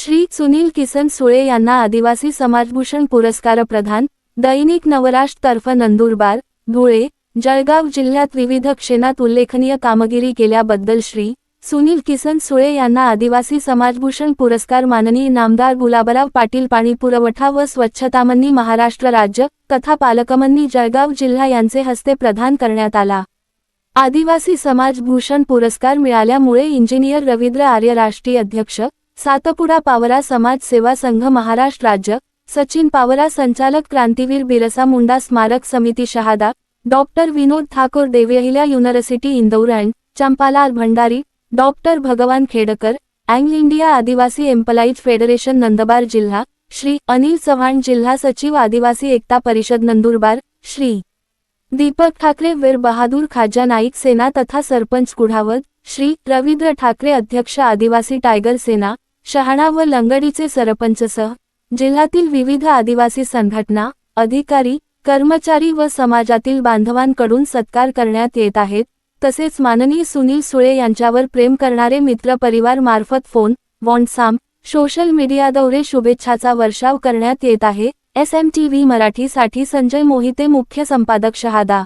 श्री सुनील किसन सुळे यांना आदिवासी समाजभूषण पुरस्कार प्रधान दैनिक नवराष्ट्र तर्फ नंदुरबार धुळे जळगाव जिल्ह्यात विविध क्षेत्रात उल्लेखनीय कामगिरी केल्याबद्दल श्री सुनील किसन सुळे यांना आदिवासी समाजभूषण पुरस्कार माननीय नामदार गुलाबराव पाटील पाणी पुरवठा व स्वच्छतामंनी महाराष्ट्र राज्य तथा पालकमंनी जळगाव जिल्हा यांचे हस्ते प्रदान करण्यात आला. आदिवासी समाजभूषण पुरस्कार मिळाल्यामुळे इंजिनियर रवींद्र आर्य राष्ट्रीय अध्यक्ष सातपुडा पावरा समाज सेवा संघ महाराष्ट्र राज्य सचिन पावरा संचालक क्रांतीवीर बिरसा मुंडा स्मारक समिती Shahada doctor Vinod Thakur Devi Ahilya university Indore and Champalal Bhandari doctor Bhagwan Khedkar अँग्ल India Adivasi employees federation Nandurbar जिल्हा श्री अनिल चव्हाण जिल्हा सचिव आदिवासी एकता परिषद नंदुरबार श्री दीपक ठाकरे वीर बहादूर खाजा नाईक सेना तथा सरपंच कुढावत श्री रवींद्र ठाकरे अध्यक्ष आदिवासी टायगर सेना शहाणा व लंगडीचे सरपंचसह जिल्ह्यातील विविध आदिवासी संघटना अधिकारी कर्मचारी व समाजातील बांधवांकडून सत्कार करण्यात येत आहेत. तसेच माननीय सुनील सुळे यांच्यावर प्रेम करणारे मित्रपरिवार मार्फत फोन व्हॉट्सॲप सोशल मीडियाद्वारे शुभेच्छाचा वर्षाव करण्यात येत आहे. एस एम टी व्ही मराठीसाठी संजय मोहिते मुख्य संपादक शहादा